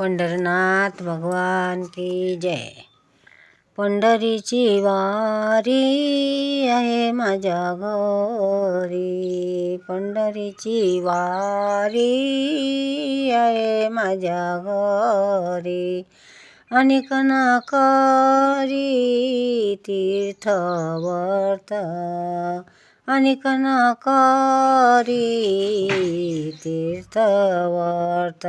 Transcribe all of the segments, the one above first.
पंढरनाथ भगवान की जय. पंढरीची वारी आहे माझ्या घरी. पंढरीची वारी आहे माझ्या घरी. अनेक नाकारी तीर्थवर्त अनेक तीर्थ तीर्थवर्त.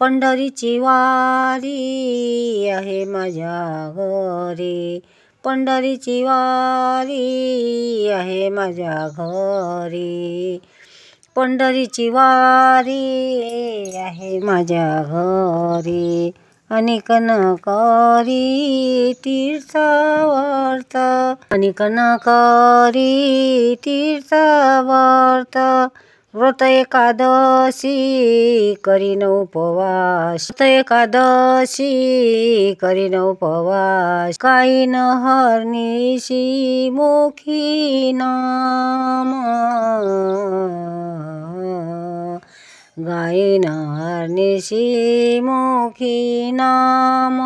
पंढरीची वारी आहे माझ्या घरी. पंढरीची वारी आहे माझ्या घरी. पंढरीची वारी आहे माझ्या घरी. अनेक करी तीर्थवर्त अनेक करी तीर्थवर्त व्रत एकादशी करीन उपवास व्रत एकादशी करीन उपवास काही न हरनिशी मुखी नाम गायन हरनिशी मुखी नाम.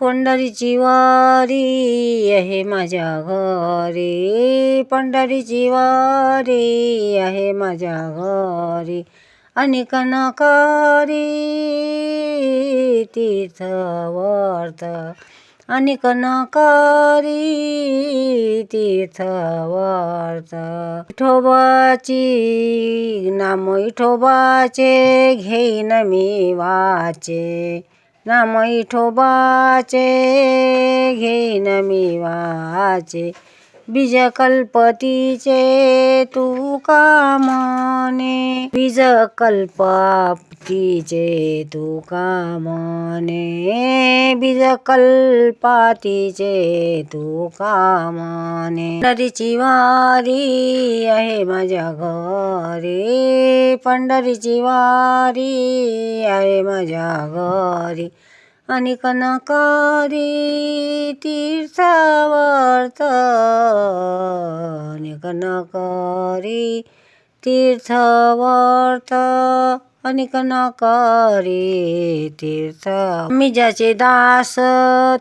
पंढरीची वारी आहे माझ्या घरी. पंढरीची वारी आहे माझ्या घरी. अनेक नकारी तीर्थवर्त अनेक तीर्थ वर्त. विठोबाची नाम विठोबाचे घेईन मी वाचे. नाम विठोबाचे घेईन मी वाचे. बीज कल्पतीचे तू कामने. बीज कल्पातीचे तू कामने. बीज कल्पातीचे तू कामने. पंढरीची वारी आहे माझ्या घरी. पंढरीची वारी आहे माझ्या घरी. आणि नकारी तीर्थावर्त आणि नकारी तीर्थावर्त आणि नकारी तीर्थ आम्ही ज्याचे दास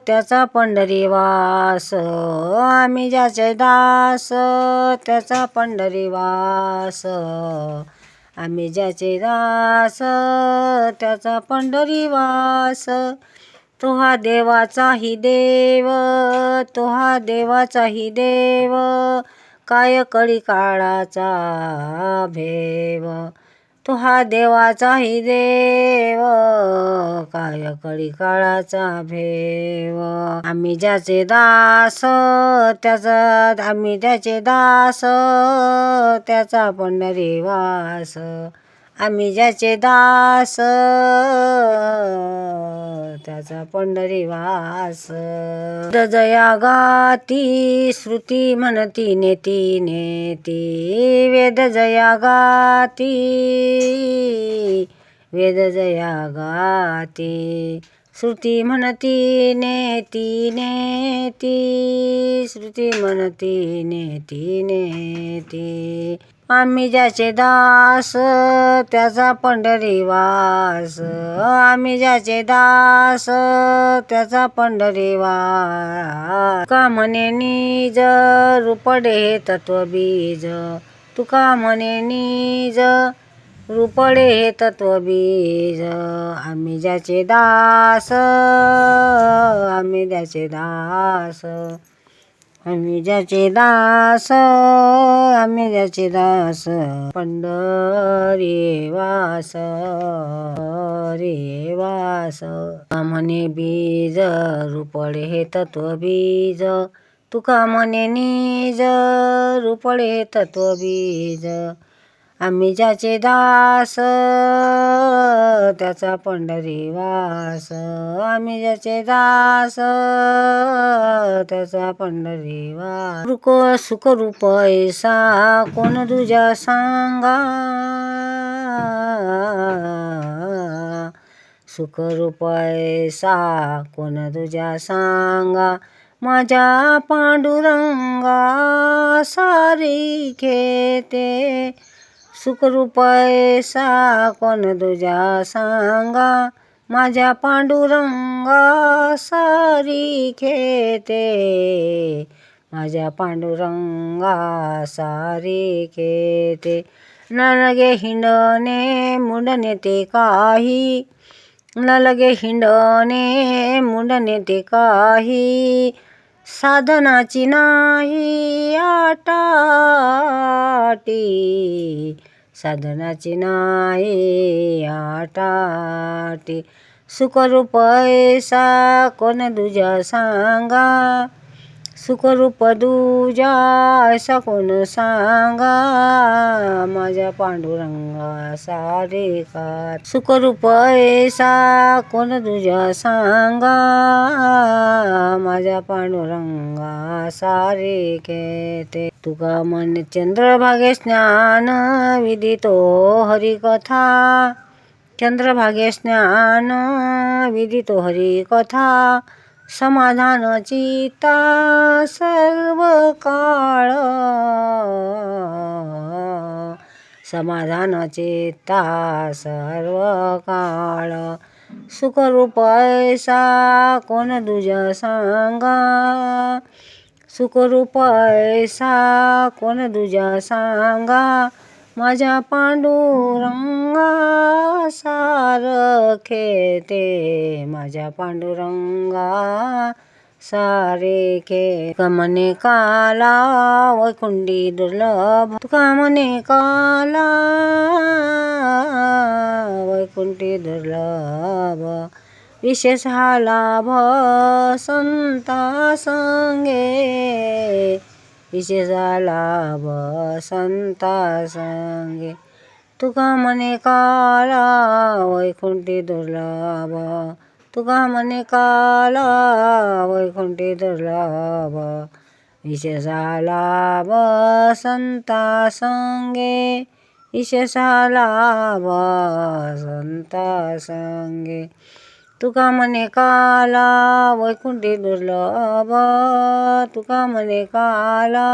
त्याचा पंढरी वास आम्ही ज्याचे दास त्याचा पंढरी वास आम्ही ज्याचे दास त्याचा पंढरी वास तो हा देवाचाही देव तो हा देवाचाही देव. काय कळी काळाचा भेव. तो हा देवाचाही देव काय कळी काळाचा भेव. आम्ही ज्याचे दास त्याचा आम्ही त्याचे दास त्याचा पंढरी वास आम्ही ज्याचे दास त्याचा पंढरी वास दया गाती श्रुती म्हणती नेती नेती. वेद जया गाती वेद जया गाती श्रुती म्हणती नेती नेती. श्रुती म्हणती नेती नेती. आम्ही ज्याचे दास त्याचा पंढरी वास आम्ही ज्याचे दास त्याचा पंढरी वास का म्हणे निज रुपडे हे तत्वबीज तुका म्हणे निज रुपडे हे तत्वबीज आम्ही ज्याचे दास आम्ही ज्याचे दास. आम्ही ज्याचे दास आम्ही ज्याचे दास पंढरी वास रे वास. म्हणे बीज रुपड हे तत्व बीज. तुका म्हणे निज रुपड हे तत्व बीज. आम्ही ज्याचे दास त्याचा पंढरी वास आम्ही ज्याचे दास त्याचा पंढरी वास रुक सुखरूप ऐसा कोण तुझ्या सांगा? सुख ऐसा कोण तुझ्या सांगा? माझ्या पांडुरंगा सारी खेते सुखरूप ऐसा कोण तुझ्या सांगा माझ्या पांडुरंगा सारी खेते. माझ्या पांडुरंगा सारी खेते. न लगे हिंडणे मुंडणे ते काही. न लगे हिंडणे मुंडणे ते काही. साधनाची नाही आटाटी. साधनाची नाही आटाटी. सुखरूप ऐसा कोण दुजा सांगा? सुखरूप दुजा ऐसा कोण सांगा? माझ्या पांडुरंगा सारे का सुखरूप ऐसा कोण दुजा सांगा? माझ्या पांडुरंगा सारे केते तुका मन चंद्रभागे स्नान विदितो हरिकथा। चंद्रभागे स्नान विदितो हरिकथा। समाधान चिता सर्व काळ समाधान चित्ता सर्व काळ सुखरूप ऐसा कोण दुज सांगा। सुखरूप ऐसा कोण दुजा सांगा माझ्या पांडुरंगा सारखे ते माझ्या पांडुरंगा सारे खे तुका म्हणे काला वैकुंडी दुर्लभ तुका म्हणे काला वैकुंठी दुर्लभ। विशेष लाभ सन्तसँगे विशेष लाभ सन्तसँगे तुका मने काला वैकुण्ठी दुर्लभ। तुका मने काला वैकुण्ठी दुर्लभ। विशेष लाभ सन्तसँगे विशेष लाभ सन्तसँगे तुका म्हणे काला वैकुंठी दुर्लभ? तुका म्हणे काला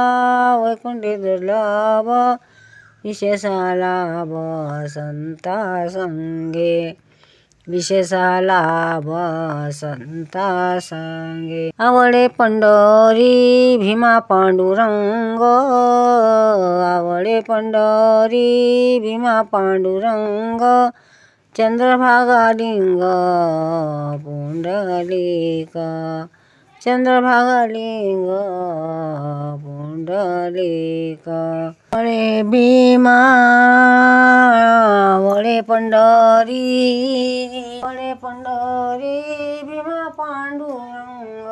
वैकुंठी दुर्लभ? विशेष लाभ संता संगे. विशेष लाभ संता संगे. आवडे पंढरी भीमा पांडुरंग. आवडे पंढरी भीमा पांडुरंग. चंद्रभागा लिंग पुंडलिक चंद्रभागा लिंग पुंडलिक वळे भीमा वळे पंढरी वळे पंढरी भीमा पांडुरंग.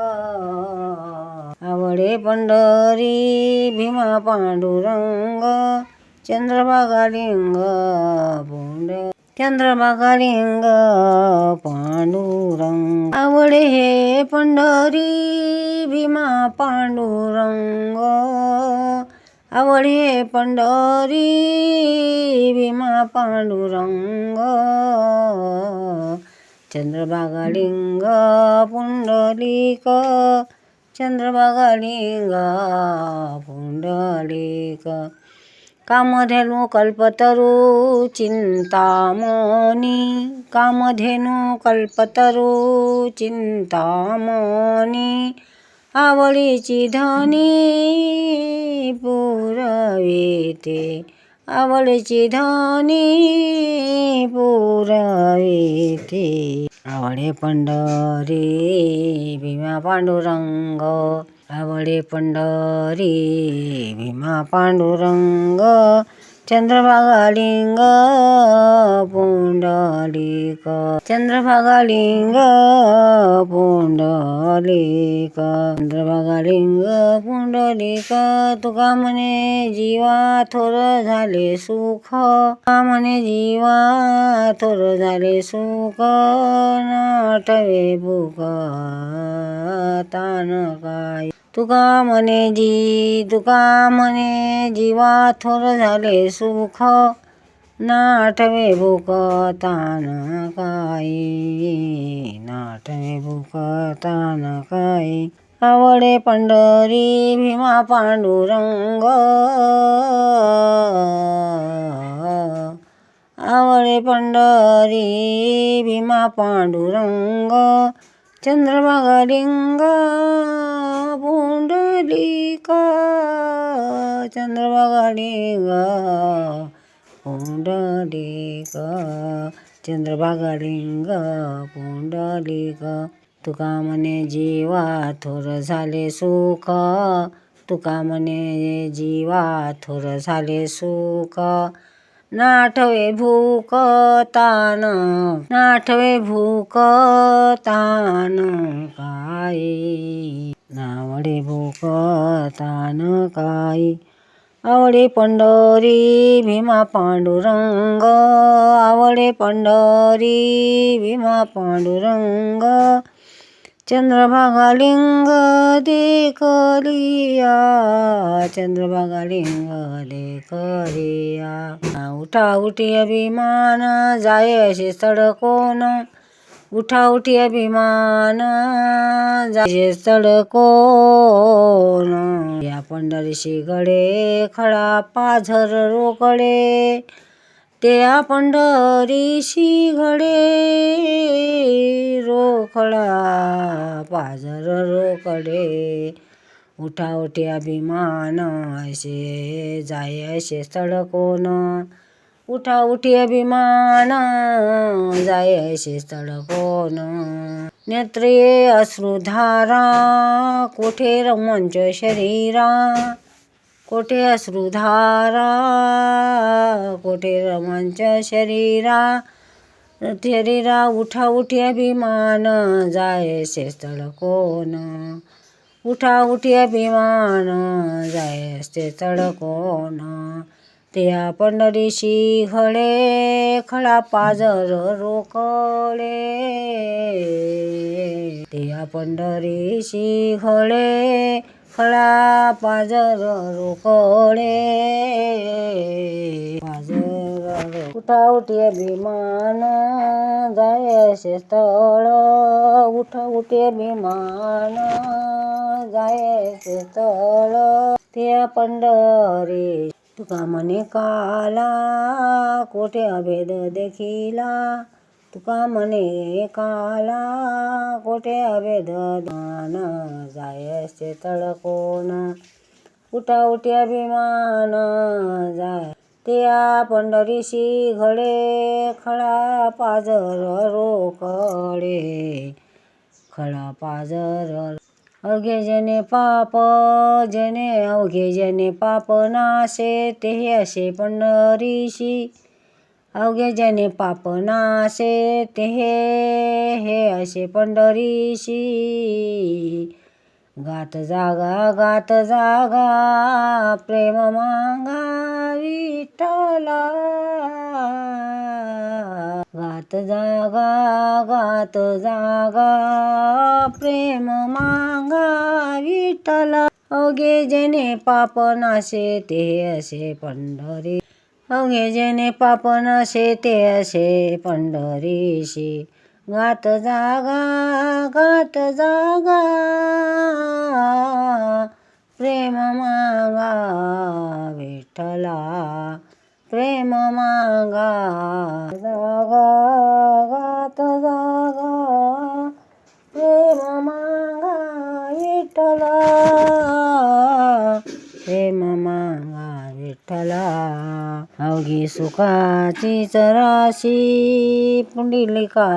आवडे पंढरी भीमा पांडुरंग चंद्रभागा लिंग पुंड चंद्रभागालिंग पांडुरंग. आवडे हे पंढरी भीमा पांडुरंग. आवडे पंढरी भीमा पांडुरंग. चंद्रभागालिंग पुंडलिक. चंद्रभागालिंग पुंडलिक. कामधेनु कल्पतरू चिंतामणी कामधेनु कल्पतरू चिंतामणी आवळीची धनी पुरविते. आवळीची धनी पुरविते. आवडे पंढरी भीमा पांडुरंग. आवडे पंढरी भीमा पांडुरंग चंद्रभागा लिंग पुंडलिक. चंद्रभागा लिंग पुंडलिक. चंद्रभागा लिंग पुंडलिक. तुका म्हणे जीवा थोर झाले सुख. का म्हणे जीवा थोर झाले सुख. नाटवे भूक तान काय तुका म्हणे जी तुका म्हणे जीवा थोर झाले सुख. नाटवे भूक तान काही नाटवे भूक तान काही. आवडे पंढरी भीमा पांडुरंग. आवळे पंढरी भीमा पांडुरंग. चंद्रभागलिंग पुंडलिका चंद्रभागा लिंग पुंडलिक चंद्रभागा लिंग पुंडलिक तुका म्हणे जीवा थोर झाले सुख तुका म्हणे जीवा थोर झाले सुख नाठवे भूक तान नाठवे भूक तान काय? नावडे भोकतान काई. काही आवडे पंढरी भीमा पांडुरंग. आवडे पंढरी भीमा पांडुरंग. चंद्रभागा लिंग देखलिया. चंद्रभागालिंग देखलिया. उठा उठी अभिमान जाय असे सडकोन. उठा उठी अभिमान जाजे सडकोन या पंढरीशी गडे खडा पाझर रोकडे त्या पंढरीशी घडे रोखडा पाझर रोकडे उठा उठी अभिमान असे जाय असे सडकोन उठा उठी अभिमान. जाय स्थळ कोण? नेत्रे अश्रुधारा कोठे रमंच शरीरा? कोठे अश्रुधारा कोठे रमंच शरीरा? शरीरा उठा उठी अभिमान. जायसे स्थळ कोण? उठा उठी अभिमान. जायसे स्थळ कोण? त्या पंढरीशी घडे खळा पाजर रोकडे त्या पंढरीशी घडे खळा पाजर रोकडे पाजर उठा उठी अभिमान जायसे स्थळ उठा उठी अभिमान जायसे स्थळ त्या पंढरी तुका म्हणे काला कोठे अभेद देखिला? तुका म्हणे काला कोठे अभेद दान? जायचे तळकोन उठा उठ्या अभिमान? जाय त्या पंढरीशी घडे खळा पाजर रोकडे. खळा पाजर अवघे जने पाप जने अवघे जने पाप नाशे ते असे पंढरीशी अवघे जने पाप नाशे ते हे असे पंढरीशी गात जागा गात जागा प्रेम मांगा विठ्ठला. गात जागा गात जागा प्रेम मांगा विठ्ठला. अवघे जेने पाप नाशे ते असे पंढरी. अवघे जेने पाप नाशे ते असे पंढरीशी. गात जागा गात जागा. प्रेम मागा विठ्ठला प्रेम मागा. जागा गात जागा प्रेम मागा विठ्ठला प्रेम मागा विठ्ठला अवघी सुखाची चराशी पुंडलिका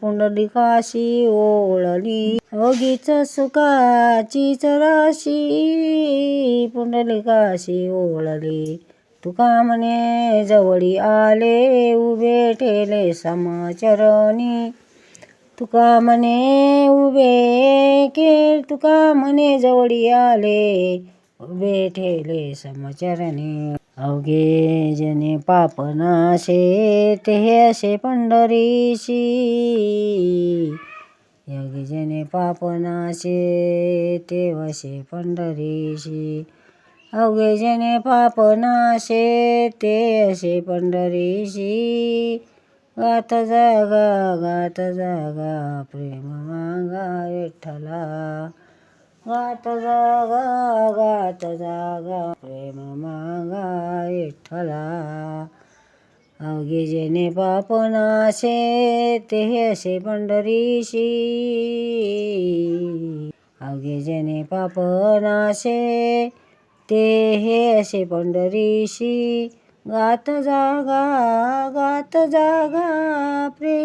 पुंडलिकाशी ओळली. अवघीच सुखाची चराशी पुंडलिकाशी ओळली. तुका म्हणे जवळी आले उभे ठेले समचरणी. तुका म्हणे उभे के तुका म्हणे जवळी आले. बेठेले समचरणी. अवघे जने पापनाशे ते असे पंढरीशी. अवघे जने पापनाशे ते वसे पंढरीशी. अवघे जने पापनाशे ते असे पंढरीशी. गात जागा गात जागा प्रेम मागा विठ्ठला. गात जागा गात जागा. प्रेम मागा विठ्ठला. अवघे जेणे पाप नाशे ते असे पंढरीशी. अवघे जेणे पाप नाशे ते हे असे पंढरीशी. गात जागा गात जागा प्रेम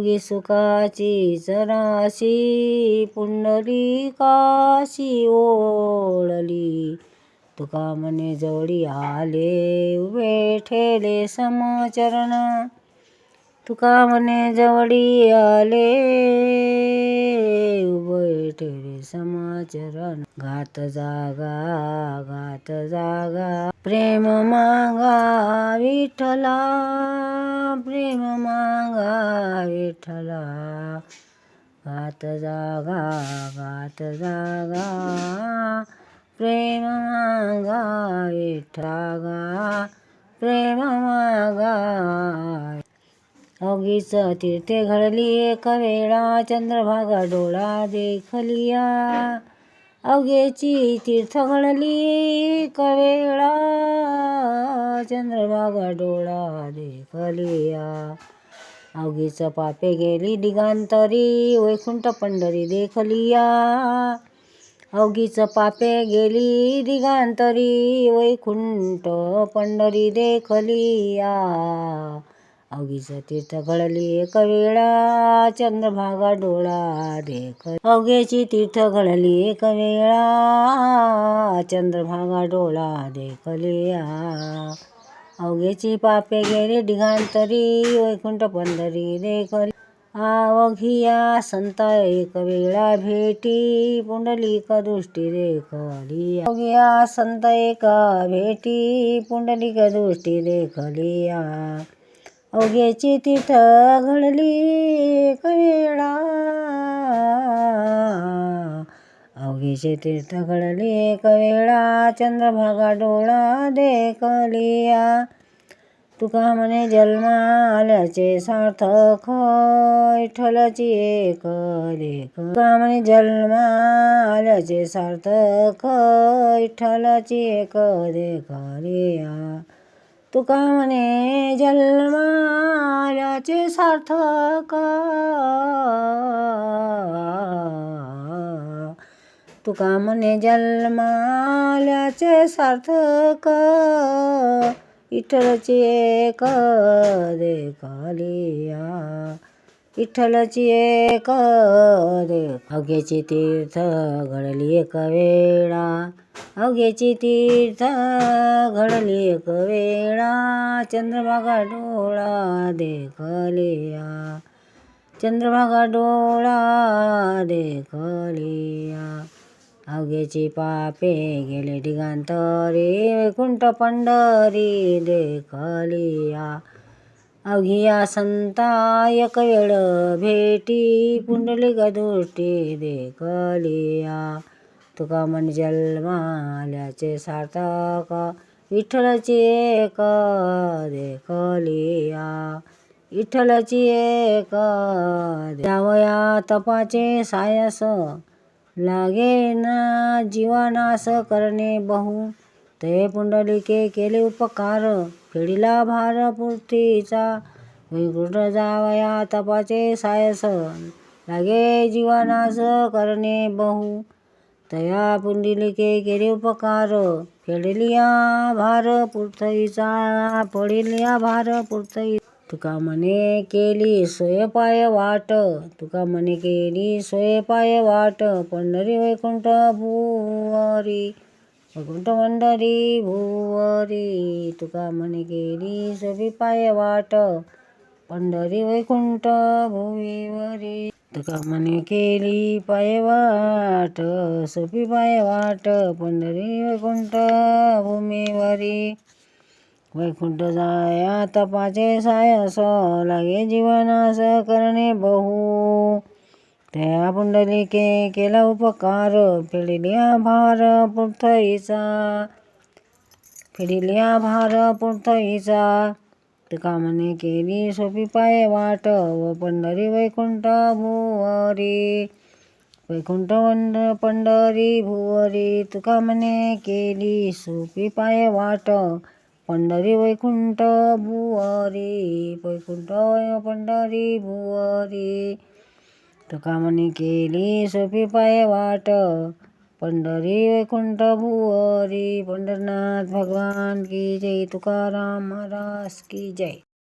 अवघी सुखाची चराशी पुंडली काशी ओळली तुका मने जवळी आले उभे ठेले समचरण. तुका मने जवळी आले उभे ठेले चरण घात जागा घात जागा. प्रेम मागा विठला प्रेम मागा विठला घात जागा घात जागा. प्रेम मागा विठ्ठला प्रेम मागा अवघीच तीर्थे घडली एक वेळा. चंद्रभागा डोळा देखलिया. अवघेची तीर्थ कवेळा चंद्रभागा डोळा देखलिया. अवघीच पापे गेली दिगांतरी वैकुंठ पंढरी देखलिया. अवघीच पापे गेली दिगांतरी वैकुंठ पंढरी देखलिया. अवघीच तीर्थ घडली एक वेळा चंद्रभागा डोळा देख. अवघ्याची तीर्थ घडली एक वेळा चंद्रभागा डोळा देखलिया. अवघ्याची पापे गेली डिघांतरी वैकुंठ पंढरी देखली. आवघिया संत एक वेळा भेटी पुंडलिक दृष्टी देखली अवघिया संत एक भेटी पुंडलिक दृष्टी देखलिया. अवघ्याची तीर्थ घडली कवेळा वेळा अवघेची तीर्थ घडली कवेळा वेळा चंद्रभागा डोळा देखलिया. तुका म्हणे जन्मा आल्याचे सार्थक विठ्ठलाची एक लेख. तुका म्हणे जन्मा आल्याचे सार्थक विठ्ठलाची एक देखलिया तुका म्हणे जन्मा सार्थक. तुका म्हणे जन्माल्याचे सार्थक. विठ्ठलची एक देखलिया. विठ्ठलची एक देख तीर्थ घडली एक वेळा. अवघ्याची तीर्थ घडली एक वेळा. चंद्रभागा डोळा देखलिया. चंद्रभागा डोळा देखलिया. अवघ्याची पापे गेले दिगांतरी वैकुंठ पंढरी देखलिया. अवघिया संता एक वेळ भेटी. पुंडली दृष्टी देखलिया. तुका मन जन्माल्याचे सार्थक विठ्ठलाची एक देखलिया विठ्ठलाची एक द्यावया तपाचे सायस लागे ना जीवानास करणे बहु. ते पुंडलिके केले उपकार फेडिला भार पृथ्वीचा. वैकुंठ जावया तपाचे सायस लागे जीवानास करणे बहु. तया पुंडलिके केले उपकार? फेडलिया भार पृथ्वीचा पडिलिया भार पृथ्वी तुका म्हणे केली सोय वाट तुका म्हणे केली सोय पाय वाट पंढरी वैकुंठ भुवरी वैकुंठ पंढरी भुवरी. तुका म्हणे केली सोपी पाय वाट पंढरी वैकुंठ भुवीवरी. तुका म्हणे केली पाय वाट सोपी पाय वाट पंढरी वैकुंठ भूमीवरी. वैकुंठ जाया तपाचे सायस लागे जीवनास करणे बहु. त्या पुंडलिके केला उपकार फिडिलिया भार पृथ्वीचा फेडिलिया भार पृथ्वीचा तुका म्हणे केली सोपी पाय वाट व पंढरी वैकुंठ भुवरी. वैकुंठ वंड पंढरी भुवरी तुका म्हणे केली सोपी पाय वाट पंढरी वैकुंठ भुवरी. वैकुंठ पंढरी भुवरी तुका म्हणे केली सोपी पाय वाट पंढरी वैकुंठ भुवरी पंढरनाथ भगवान की जय तुकाराम महाराज की जय.